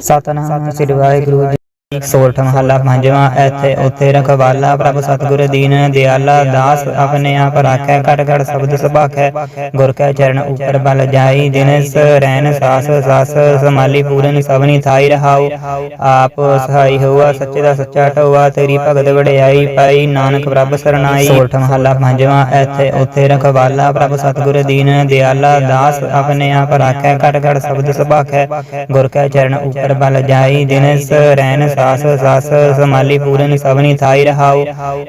ਸਤਨਾਮ ਸ੍ਰੀ ਵਾਹਿਗੁਰੂ ਜੀ ਸੋਲਠ ਮਹੱਲਾ ਪੰਜਵਾਂ, ਇੱਥੇ ਉੱਥੇ ਰਖਵਾਲਾ ਪ੍ਰਭ ਸਤਿਗੁਰ ਦੀਨ ਦਿਆਲਾ, ਦਾਸ ਆਪਣੇ ਆਪ ਰਾਖੈ ਘਟ ਘਟ ਸ਼ਬਦ ਸੁਭਾਖੈ, ਗੁਰ ਕੈ ਚਰਨ ਉਪਰ ਬਲ ਜਾਈ, ਦਿਨਸ ਰਹਿਨ ਸਾਸ ਸਾਸ, ਸਮਾਲੀ ਪੂਰਨ ਸਭਨੀ ਥਾਈ ਰਹਾਉ, ਆਪ ਸਹਾਈ ਹੋਆ, ਸੱਚੇ ਦਾ ਸੱਚਾ ਢੋਆ, ਤੇਰੀ ਭਗਤ ਵਡਿਆਈ ਪਾਈ, ਨਾਨਕ ਪ੍ਰਭ ਸਰਨਾਈ ਸੋਲਠ ਮਹੱਲਾ ਪੰਜਵਾਂ, ਇੱਥੇ ਉੱਥੇ ਰਖਵਾਲਾ ਪ੍ਰਭ ਸਤਿਗੁਰ ਦੀਨ ਦਿਆਲਾ, ਦਾਸ ਆਪਣੇ ਆਪ ਰਾਖੈ ਘਟ ਘਟ ਸ਼ਬਦ ਸੁਭਾਖੈ, ਗੁਰ ਕੈ ਚਰਨ ਉਪਰ ਬਲ ਜਾਈ, ਦਿਨਸ ਰਹਿਨ ਸਾਸ ਸਾਸ ਸਮਾਲੀ ਪੂਰਨ ਸਭਨੀ ਥਾਈ ਰਹਾਉ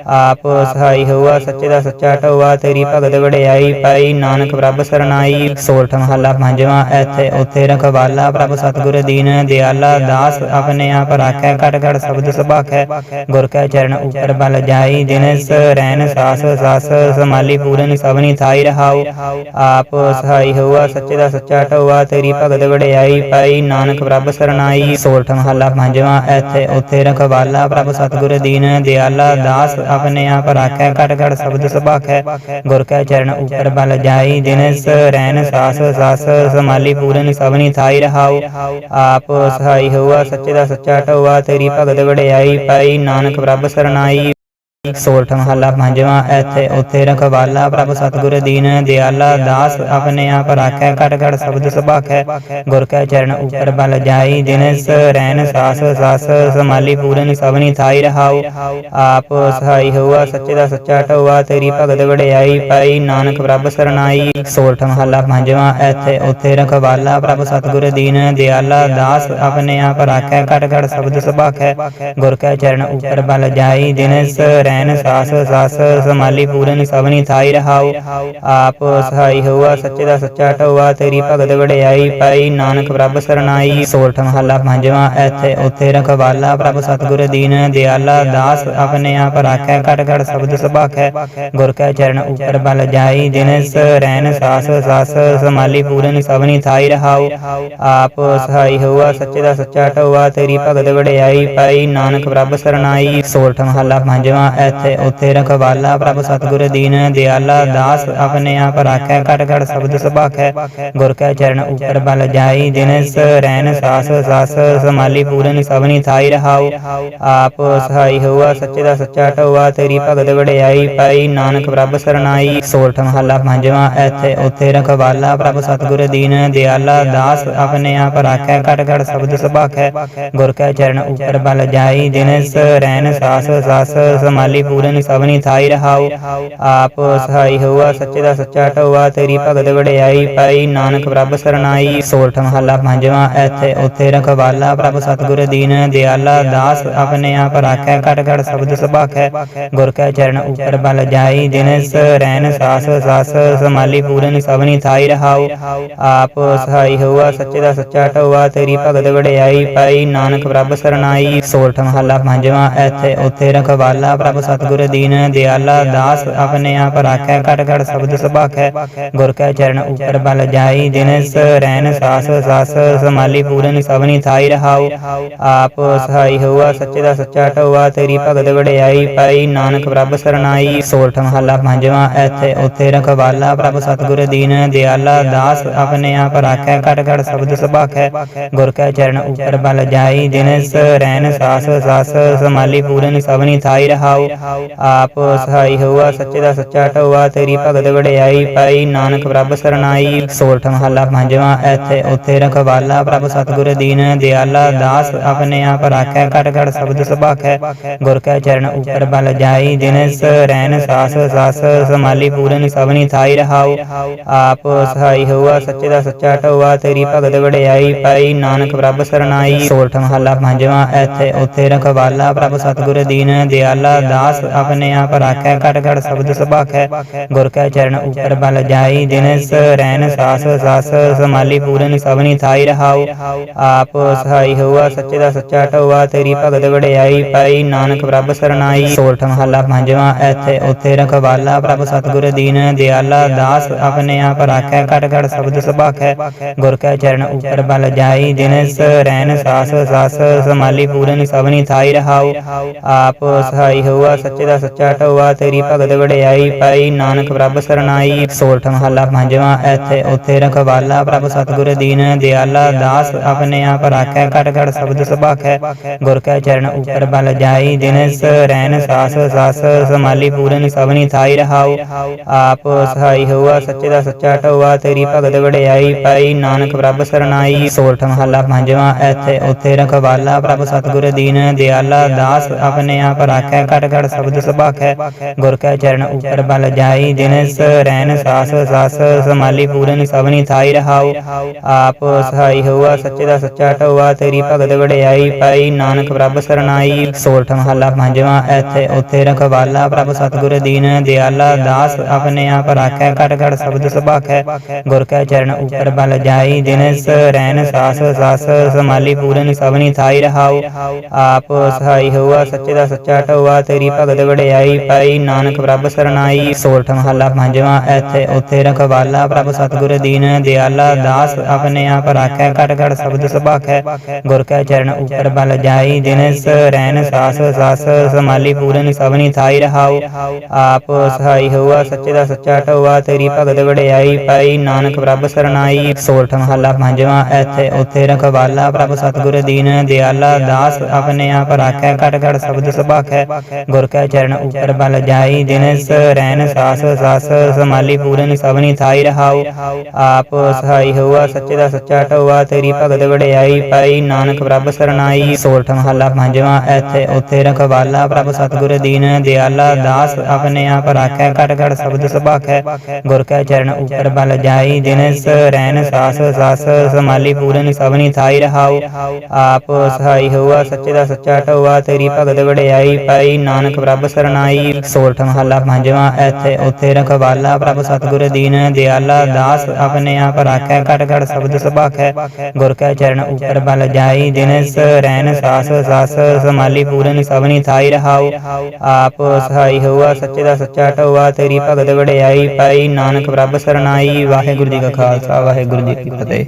ਆਪ ਸਹਾਈ ਹੋਆ, ਸੱਚੇ ਦਾ ਸੱਚਾ ਢੋਆ, ਤੇਰੀ ਭਗਤ ਵਡਿਆਈ ਪਾਈ। ਨਾਨਕ ਪ੍ਰਭ ਸਰਨਾਈ ਸੋਲਠ ਮਹੱਲਾ ਪੰਜਵਾਂ, ਇੱਥੇ ਉੱਥੇ ਰਖਵਾਲਾ ਪ੍ਰਭ ਸਤਿਗੁਰ ਦੀਨ, ਦਿਆਲਾ ਦਾਸ ਆਪਣੇ ਆਪ ਰਾਖੈ ਘਟ ਘਟ ਸ਼ਬਦ ਸੁਭਾਖੈ। ਗੁਰ ਕੈ ਚਰਨ ਉਪਰ ਬਲ ਜਾਈ ਦਿਨਸ ਰਹਿਨ ਸਾਸ ਸਾਸ ਸਮਾਲੀ ਪੂਰਨ ਸਭਨੀ ਥਾਈ ਰਹਾਉ ਆਪ ਸਹਾਈ ਹੋਆ, ਸੱਚੇ ਦਾ ਸੱਚਾ ਢੋਆ, ਤੇਰੀ ਭਗਤ ਵਡਿਆਈ ਪਾਈ। ਨਾਨਕ ਪ੍ਰਭ ਸਰਨਾਈ ਸੋਲਠ ਮਹੱਲਾ ਪੰਜਵਾਂ, ਇੱਥੇ ਉੱਥੇ ਰਖਵਾਲਾ ਪ੍ਰਭ ਸਤਿਗੁਰ ਦੀਨ ਦਿਆਲਾ ਦਾਸ ਆਪਣੇ ਆਪ ਰਾਖੈ ਘਟ ਘਟ ਸ਼ਬਦ ਸੁਭਾਖੈ। ਗੁਰ ਕੈ ਚਰਨ ਉਪਰ ਬਲ ਜਾਈ, ਦਿਨਸ ਰਹਿਨ ਸਾਸ ਸਾਸ, ਸਮਾਲੀ ਪੂਰਨ ਸਭਨੀ ਥਾਈ ਰਹਾਉ। ਆਪ ਸਹਾਈ ਹੋਆ, ਸੱਚੇ ਦਾ ਸੱਚਾ ਢੋਆ, ਤੇਰੀ ਭਗਤ ਵਡਿਆਈ ਪਾਈ, ਨਾਨਕ ਪ੍ਰਭ ਸਰਨਾਈ ਸੋਲਠ ਮਹੱਲਾ ਪੰਜਵਾਂ, ਇੱਥੇ ਉੱਥੇ ਰਖਵਾਲਾ ਪ੍ਰਭ ਸਤਿਗੁਰ ਦੀਨ ਦਿਆਲਾ, ਦਾਸ ਆਪਣੇ ਆਪ ਰਾਖੈ, ਘਟ ਘਟ ਸ਼ਬਦ ਸੁਭਾਖੈ, ਗੁਰ ਕੈ ਚਰਨ ਉਪਰ ਬਲ ਜਾਈ ਦਿਨਸ ਰਹਿਨ ਸਾਸ ਸਾਸ, ਸਮਾਲੀ ਪੂਰਨ ਸਭਨੀ ਥਾਈ ਰਹਾਉ, ਆਪ ਸਹਾਈ ਹੋਆ, ਸੱਚੇ ਦਾ ਸੱਚਾ ਢੋਆ, ਤੇਰੀ ਭਗਤ ਵਡਿਆਈ ਪਾਈ, ਨਾਨਕ ਪ੍ਰਭ ਸਰਨਾਈ ਸੋਲਠ ਮਹੱਲਾ ਪੰਜਵਾਂ, ਇੱਥੇ ਉੱਥੇ ਰਖਵਾਲਾ ਪ੍ਰਭ ਸਤਿਗੁਰ ਦੀਨ ਦਿਆਲਾ, ਦਾਸ ਆਪਣੇ ਆਪ ਰਾਖੈ, ਘਟ ਘਟ ਸ਼ਬਦ ਸੁਭਾਖੈ, ਗੁਰ ਕੈ ਚਰਨ ਉਪਰ ਬਲ ਜਾਈ ਦਿਨਸ ਰਹਿਣ ਸਾਸ ਸਾਸ, ਸਮਾਲੀ ਪੂਰਨ ਸਭਨੀ ਥਾਈ ਰਹਾਉ। ਆਪ ਸਹਾਈ ਹੋਆ, ਸੱਚੇ ਦਾ ਸੱਚਾ ਢੋਆ, ਤੇਰੀ ਭਗਤ ਵਡਿਆਈ ਪਾਈ, ਨਾਨਕ ਪ੍ਰਭ ਸਰਨਾਈ ਸੋਲਠ ਮਹੱਲਾ ਪੰਜਵਾਂ, ਇੱਥੇ ਉੱਥੇ ਰਖਵਾਲਾ ਪ੍ਰਭ ਸਤਿਗੁਰ ਦੀਨ, ਦਿਆਲਾ ਦਾਸ ਆਪਣੇ ਆਪ ਰਾਖੈ ਘਟ ਘਟ ਸ਼ਬਦ ਸੁਭਾਖੈ। ਗੁਰ ਕੈ ਚਰਨ ਉਪਰ ਬਲ ਜਾਈ ਦਿਨਸ ਰਹਿਣ ਸਾਸ ਸਾਸ, ਸਮਾਲੀ ਪੂਰਨ ਸਭਨੀ ਥਾਈ ਰਹਾਉ। ਆਪ ਸਹਾਈ ਹੋਆ, ਸੱਚੇ ਦਾ ਸੱਚਾ ਢੋਆ, ਤੇਰੀ ਭਗਤ ਵਡਿਆਈ ਪਾਈ, ਨਾਨਕ ਪ੍ਰਭ ਸਰਨਾਈ ਸੋਲਠ ਮਹੱਲਾ ਪੰਜਵਾਂ ਇੱਥੇ ਉੱਥੇ ਰਖਵਾਲਾ ਪ੍ਰਭ ਸਤਿਗੁਰ ਦੀਨ, ਦਿਆਲਾ ਦਾਸ ਆਪਣੇ ਆਪ ਰਾਖੈ ਘਟ ਘਟ ਸ਼ਬਦ ਸੁਭਾਖੈ, ਗੁਰ ਕੈ ਚਰਨ ਉਪਰ ਬਲ ਜਾਈ, ਦਿਨਸ ਰਹਿਨ ਸਾਸ ਸਾਸ ਸਮਾਲੀ ਪੂਰਨ ਸਭਨੀ ਥਾਈ ਰਹਾਉ। ਆਪ ਸਹਾਈ ਹੋਆ, ਸੱਚੇ ਦਾ ਸੱਚਾ ਢੋਆ, ਤੇਰੀ ਭਗਤ ਵਡਿਆਈ ਪਾਈ, ਨਾਨਕ ਪ੍ਰਭ ਸਰਨਾਈ ਸੋਲਠ ਮਹੱਲਾ ਪੰਜਵਾਂ, ਇੱਥੇ ਉੱਥੇ ਰਖਵਾਲਾ ਪ੍ਰਭ ਸਤਿਗੁਰ ਦੀਨ, ਦਿਆਲਾ ਦਾਸ ਆਪਣੇ ਆਪ ਰਾਖੈ ਘਟ ਘਟ ਸ਼ਬਦ ਸੁਭਾਖੈ, ਗੁਰ ਕੈ ਚਰਨ ਉਪਰ ਬਲ ਜਾਈ, ਦਿਨਸ ਰਹਿਨ ਸਾਸ ਸਾਸ ਸਮਾਲੀ ਪੂਰਨ ਸਭਨੀ ਥਾਈ ਰਹਾਉ। ਆਪ ਸਹਾਈ ਹੋਆ, ਸੱਚੇ ਦਾ ਸੱਚਾ ਢੋਆ, ਤੇਰੀ ਭਗਤ ਵਡਿਆਈ ਪਾਈ। ਨਾਨਕ ਪ੍ਰਭ ਸਰਨਾਈ ਸੋਲਠ ਮਹੱਲਾ ਪੰਜਵਾਂ, ਇੱਥੇ ਉੱਥੇ ਰਖਵਾਲਾ ਪ੍ਰਭ ਸਤਿਗੁਰ ਦੀਨ ਦਿਆਲਾ। ਦਾਸ ਆਪਣੇ ਆਪ ਰਾਖੈ ਘਟ ਘਟ ਸ਼ਬਦ ਸੁਭਾਖੈ। ਗੁਰ ਕੈ ਚਰਨ ਉਪਰ ਬਲ ਜਾਈ, ਦਿਨਸ ਰਹਿਣ ਸਾਸ ਸਾਸ। ਸਮਾਲੀ ਪੂਰਨ ਸਭਨੀ ਥਾਈ ਰਹਾਉ। ਆਪ ਸਹਾਈ ਹੋਆ, ਸੱਚੇ ਦਾ ਸੱਚਾ ਢੋਆ, ਤੇਰੀ ਭਗਤ ਵਡਿਆਈ ਪਾਈ। ਨਾਨਕ ਪ੍ਰਭ ਸਰਨਾਈ ਸੋਲਠ ਮਹੱਲਾ ਪੰਜਵਾਂ, ਇੱਥੇ ਉੱਥੇ ਰਖਵਾਲਾ ਪ੍ਰਭ ਸਤਿਗੁਰ ਦੀਨ ਦਿਆਲਾ ਦਾਸ ਆਪਣੇ ਆਪ ਰਾਖੈ ਘਟ ਘਟ ਸ਼ਬਦ ਸੁਭਾਖੈ ਗੁਰ ਕੈ ਚਰਨ ਉਪਰ ਬਲ ਜਾਈ ਦਿਨਸ ਰਹਿਨ ਸਾਸ ਸਾਸ ਸਮਾਲੀ ਪੂਰਨ ਸਭਨੀ ਥਾਈ ਰਹਾਉ ਆਪ ਸਹਾਈ ਹੋਆ ਸੱਚੇ ਦਾ ਸੱਚਾ ਢੋਆ ਤੇਰੀ ਭਗਤ ਵਡਿਆਈ ਪਾਈ ਨਾਨਕ ਪ੍ਰਭ ਸਰਨਾਈ ਸੋਲਠ ਮਹੱਲਾ ਪੰਜਵਾਂ ਇੱਥੇ ਉੱਥੇ ਰਖਵਾਲਾ ਪ੍ਰਭ ਸਤਿਗੁਰ ਦੀਨ ਦਿਆਲਾ ਦਾਸ ਆਪਣੇ ਆਪ ਰਾਖੈ ਘਟ ਘਟ ਸ਼ਬਦ ਸੁਭਾਖੈ ਗੁਰ ਕੈ ਚਰਨ ਉਪਰ ਬਲ ਜਾਈ ਦਿਨਸ ਰਹਿਨ ਸਾਸ ਸਾਸ ਸਮਾਲੀ ਪੂਰਨ ਸਭਨੀ ਥਾਈ ਰਹਾਉ ਆਪ ਸਹਾਈ ਹੋਆ, ਸੱਚੇ ਦਾ ਸੱਚਾ ਢੋਆ, ਤੇਰੀ ਭਗਤ ਵਡਿਆਈ ਪਾਈ। ਨਾਨਕ ਪ੍ਰਭ ਸਰਨਾਈ ਸੋਲਠ ਮਹੱਲਾ ਪੰਜਵਾਂ, ਇੱਥੇ ਉੱਥੇ ਰਖਵਾਲਾ ਪ੍ਰਭ ਸਤਿਗੁਰ ਦੀਨ। ਦਿਆਲਾ ਦਾਸ ਆਪਣੇ ਆਪ ਰਾਖੈ ਘਟ ਘਟ ਸ਼ਬਦ ਸੁਭਾਖੈ। ਗੁਰ ਕੈ ਚਰਨ ਉਪਰ ਬਲ ਜਾਈ ਦਿਨਸ ਰਹਿਨ ਸਾਸ ਸਾਸ ਸਮਾਲੀ ਪੂਰਨ ਸਭਨੀ ਥਾਈ ਰਹਾਉ। ਆਪ ਸਹਾਈ ਹੋਆ, ਸੱਚੇ ਦਾ ਸੱਚਾ ਢੋਆ, ਤੇਰੀ ਭਗਤ ਵਡਿਆਈ ਪਾਈ। ਨਾਨਕ ਪ੍ਰਭ ਸਰਨਾਈ ਸੋਲਠ ਮਹੱਲਾ ਪੰਜਵਾਂ, ਇੱਥੇ ਉੱਥੇ ਰਖਵਾਲਾ ਪ੍ਰਭ ਸਤਿਗੁਰ ਦੀਨ। ਦਿਆਲਾ ਦਾਸ ਆਪਣੇ ਆਪ ਰਾਖੈ ਘਟ ਘਟ ਸ਼ਬਦ ਸੁਭਾਖੈ ਗੁਰ ਕੈ ਚਰਨ ਉਪਰ ਬਲ ਜਾਈ ਦਿਨਸ ਰਹਿਨ ਸਾਸ ਸਾਸ ਸਮਾਲੀ ਪੂਰਨ ਸਭਨੀ ਥਾਈ ਰਹਾਉ ਆਪ ਸਹਾਈ ਹੋਆ ਸੱਚੇ ਦਾ ਸੱਚਾ ਢੋਆ ਤੇਰੀ ਭਗਤ ਵਡਿਆਈ ਪਾਈ ਨਾਨਕ ਪ੍ਰਭ ਸਰਨਾਈ ਸੋਲਠ ਮਹੱਲਾ ਪੰਜਵਾਂ ਇੱਥੇ ਉੱਥੇ ਰਖਵਾਲਾ ਪ੍ਰਭ ਸਤਿਗੁਰ ਦੀਨ ਦਿਆਲਾ ਦਾਸ ਆਪਣੇ ਆਪ ਰਾਖੈ ਘਟ ਘਟ ਸ਼ਬਦ ਸੁਭਾਖੈ ਗੁਰ ਕੈ ਚਰਨ ਉਪਰ ਬਲ ਜਾਈ ਦਿਨਸ ਰਹਿਨ ਸਾਸ ਸਾਸ ਸਮਾਲੀ ਪੂਰਨ ਸਭਨੀ ਥਾਈ ਰਹਾਉ ਆਪ ਸਹਾਈ ਹੋਆ ਹੋਆ ਸੱਚੇ ਦਾ ਸੱਚਾ ਢੋਆ, ਤੇਰੀ ਭਗਤ ਵਡਿਆਈ ਪਾਈ। ਨਾਨਕ ਪ੍ਰਭ ਸਰਨਾਈ ਸੋਲਠ ਮਹੱਲਾ ਪੰਜਵਾਂ, ਇੱਥੇ ਉੱਥੇ ਰਖਵਾਲਾ ਪ੍ਰਭ ਸਤਿਗੁਰ ਦੀਨ। ਦਿਆਲਾ ਦਾਸ ਆਪਣੇ ਆਪ ਰਾਖੈ ਘਟ ਘਟ ਸ਼ਬਦ ਸੁਭਾਖੈ। ਗੁਰ ਕੈ ਚਰਨ ਉਪਰ ਬਲ ਜਾਈ ਦਿਨਸ ਰਹਿਨ ਸਾਸ ਸਾਸ, ਸਮਾਲੀ ਪੂਰਨ ਸਭਨੀ ਥਾਈ ਰਹਾਉ। ਆਪ ਸਹਾਈ ਹੋਆ, ਸੱਚੇ ਦਾ ਸੱਚਾ ਢੋਆ, ਤੇਰੀ ਭਗਤ ਵਡਿਆਈ ਪਾਈ। ਨਾਨਕ ਪ੍ਰਭ ਸਰਨਾਈ ਸੋਲਠ ਮਹੱਲਾ ਪੰਜਵਾਂ, ਇੱਥੇ ਉੱਥੇ ਰਖਵਾਲਾ ਪ੍ਰਭ ਸਤਿਗੁਰ ਦੀਨ। ਦਿਆਲਾ ਦਾਸ ਆਪਣੇ ਆਪ ਰਾਖੈ ਘਟ ਘਟ ਸ਼ਬਦ ਸੁਭਾਖੈ ਗੁਰ ਕੈ ਚਰਨ ਉਪਰ ਬਲ ਜਾਈ ਦਿਨਸ ਰਹਿਨ ਸਾਸ ਸਾਸ ਸਮਾਲੀ ਪੂਰਨ ਸਭਨੀ ਥਾਈ ਰਹਾਉ। ਆਪ ਸਹਾਈ ਹੋਆ, ਸੱਚੇ ਦਾ ਸੱਚਾ ਢੋਆ, ਤੇਰੀ ਭਗਤ ਵਡਿਆਈ ਪਾਈ, ਨਾਨਕ ਪ੍ਰਭ ਸਰਨਾਈ ਸੋਲਠ ਮਹੱਲਾ ਪੰਜਵਾਂ ਇੱਥੇ ਉੱਥੇ ਰਖਵਾਲਾ, ਪ੍ਰਭ ਸਤਿਗੁਰ ਦੀਨ ਦਿਆਲਾ। ਦਾਸ ਆਪਣੇ ਆਪ ਰਾਖੈ ਘਟ ਘਟ ਸ਼ਬਦ ਸੁਭਾਖੈ ਗੁਰ ਕੈ ਚਰਨ ਉਪਰ ਬਲ ਜਾਈ ਦਿਨਸ ਰਹਿਨ ਸਾਸ ਸਾਸ ਸਮਾਲੀ ਪੂਰਨ ਸਭਨੀ ਥਾਈ ਰਹਾਉ। ਆਪ ਸਹਾਈ ਹੋਆ, ਸੱਚੇ ਦਾ ਸੱਚਾ ਢੋਆ, ਤੇਰੀ ਭਗਤ ਵਡਿਆਈ ਪਾਈ ਨਾਨਕ ਪ੍ਰਭ ਸਰਨਾਈ ਸੋਲਠ ਮਹੱਲਾ ਪੰਜਵਾਂ, ਇੱਥੇ ਉੱਥੇ ਰਖਵਾਲਾ ਪ੍ਰਭ ਸਤਿਗੁਰ ਦੀਨ, ਦਿਆਲਾ ਦਾਸ ਆਪਣੇ ਆਪ ਰਾਖੈ, ਘਟ ਘਟ ਸ਼ਬਦ ਸੁਭਾਖੈ, ਗੁਰ ਕੈ ਚਰਨ ਉਪਰ ਬਲ ਜਾਈ, ਦਿਨਸ ਰਹਿਨ ਸਾਸ ਸਾਸ, ਸਮਾਲੀ ਪੂਰਨ ਸਭਨੀ ਥਾਈ ਰਹਾਉ, ਆਪ ਸਹਾਈ ਹੋਆ, ਸੱਚੇ ਦਾ ਸੱਚਾ ਢੋਆ, ਤੇਰੀ ਭਗਤ ਵਡਿਆਈ ਪਾਈ ਨਾਨਕ ਪ੍ਰਭ ਸਰਨਾਈ ਸੋਲਠ ਮਹੱਲਾ ਪੰਜਵਾਂ, ਇੱਥੇ ਉੱਥੇ ਰਖਵਾਲਾ ਪ੍ਰਭ ਸਤਿਗੁਰ ਦੀਨ, ਦਿਆਲਾ ਦਾਸ ਆਪਣੇ ਆਪ ਰਾਖੈ, ਘਟ ਘਟ ਸ਼ਬਦ ਸੁਭਾਖੈ ਗੁਰ ਕੈ ਚਰਨ ਉਪਰ ਬਲ ਜਾਈ ਦਿਨਸ ਰਹਿਨ ਸਾਸ ਸਾਸ ਸਮਾਲੀ ਪੂਰਨ ਸਭਨੀ ਥਾਈ ਰਹਾਉ ਆਪ ਸਹਾਈ ਹੋਆ ਸੱਚੇ ਦਾ ਸੱਚਾ ਢੋਆ ਤੇਰੀ ਭਗਤ ਵਡਿਆਈ ਪਾਈ ਨਾਨਕ ਪ੍ਰਭ ਸਰਨਾਈ ਸੋਲਠ ਮਹੱਲਾ ਪੰਜਵਾਂ ਇੱਥੇ ਉੱਥੇ ਰਖਵਾਲਾ ਪ੍ਰਭ ਸਤਿਗੁਰ ਦੀਨ ਦਿਆਲਾ ਦਾਸ ਆਪਣੇ ਆਪ ਰਾਖੈ ਘਟ ਘਟ ਸ਼ਬਦ ਸੁਭਾਖੈ ਗੁਰ ਕੈ ਚਰਨ ਉਪਰ ਬਲ ਜਾਈ ਦਿਨਸ ਰਹਿਨ ਸਾਸ ਸਾਸ ਸਮਾਲੀ ਪੂਰਨ ਸਭਨੀ ਥਾਈ ਰਹਾਉ ਆਪ ਸਹਾਈ ਹੋਆ ਸੱਚੇ ਦਾ ਸੱਚਾ ਢੋਆ ਤੇਰੀ ਭਗਤ ਵਡਿਆਈ ਪਾਈ ਨਾਨਕ ਪ੍ਰਭ ਸਰਨਾਈ ਸੋਲਠ ਮਹੱਲਾ ਪੰਜਵਾਂ, ਇੱਥੇ ਉੱਥੇ ਰਖਵਾਲਾ ਪ੍ਰਭ ਸਤਿਗੁਰ ਦੀਨ, ਦਿਆਲਾ ਦਾਸ ਆਪਣੇ ਆਪ ਰਾਖੈ, ਘਟ ਘਟ ਸ਼ਬਦ ਸੁਭਾਖੈ, ਗੁਰ ਕੈ ਚਰਨ ਉਪਰ ਬਲ ਜਾਈ, ਦਿਨਸ ਰਹਿਨ ਸਾਸ ਸਾਸ, ਸਮਾਲੀ ਪੂਰਨ ਸਭਨੀ ਥਾਈ ਰਹਾਉ, ਆਪ ਸਹਾਈ ਹੋਆ, ਸੱਚੇ ਦਾ ਸੱਚਾ ਢੋਆ, ਤੇਰੀ ਭਗਤ ਵਡਿਆਈ ਪਾਈ, ਨਾਨਕ ਪ੍ਰਭ ਸਰਨਾਈ ਵਾਹਿਗੁਰੂ ਜੀ ਕਾ ਖਾਲਸਾ, ਵਾਹਿਗੁਰੂ ਜੀ ਕੀ ਫਤਿਹ।